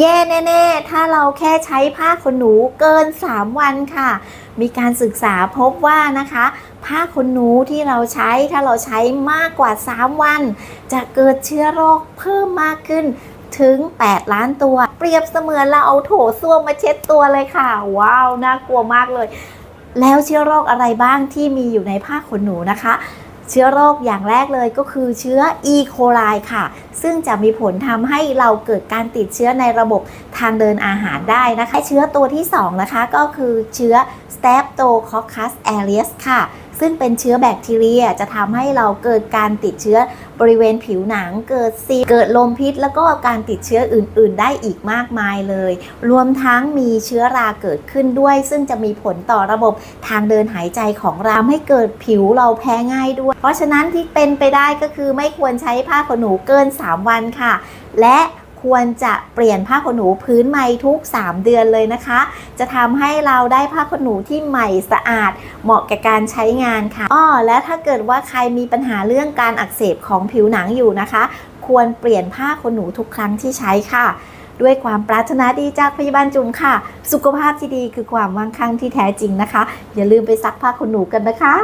แย่แน่ๆ ถ้าเราแค่ใช้ผ้าขนหนูเกิน 3 วันค่ะ มีการศึกษาพบว่านะคะ ผ้าขนหนูที่เราใช้ถ้าเราใช้มากกว่า 3 วัน จะเกิดเชื้อโรคเพิ่มมากขึ้นถึง 8 ล้านตัว เปรียบเสมือนเราเอาโถส้วมมาเช็ดตัวเลยค่ะ ว้าว น่ากลัวมากเลย แล้วเชื้อโรคอะไรบ้างที่มีอยู่ในผ้าขนหนูนะคะ เชื้อโรคอย่างแรกเลยก็คือเชื้อ E. coli ค่ะ ซึ่งจะมีผลทำให้เราเกิดการติดเชื้อในระบบทางเดินอาหารได้นะคะ เชื้อตัวที่2นะคะก็คือเชื้อ Streptococcus aureus ค่ะ ซึ่งเป็นเชื้อแบคทีเรียจะทำให้เราเกิดการติดเชื้อบริเวณผิวหนัง เกิดซีเกิดลมพิษ แล้วก็การติดเชื้ออื่น ๆ ได้อีกมากมายเลย รวมทั้งมีเชื้อราเกิดขึ้นด้วย ซึ่งจะมีผลต่อระบบทางเดินหายใจของเราทำให้เกิดผิวเราแพ้ง่ายด้วย เพราะฉะนั้นที่เป็นไปได้ก็คือไม่ควรใช้ผ้าขนหนูเกิน 3 วันค่ะ และ ควรจะเปลี่ยนผ้าขนหนูพื้นใหม่ทุก 3 เดือนเลยนะคะ จะทำให้เราได้ผ้าขนหนูที่ใหม่สะอาด เหมาะกับการใช้งานค่ะอ้อและถ้าเกิดว่าใครมีปัญหาเรื่องการอักเสบของผิวหนังอยู่นะคะ ควรเปลี่ยนผ้าขนหนูทุกครั้งที่ใช้ค่ะ ด้วยความปรารถนาดีจากพยาบาลจุ๋มค่ะ สุขภาพที่ดีคือความมั่งคั่งที่แท้จริงนะคะ อย่าลืมไปซักผ้าขนหนูกันนะคะ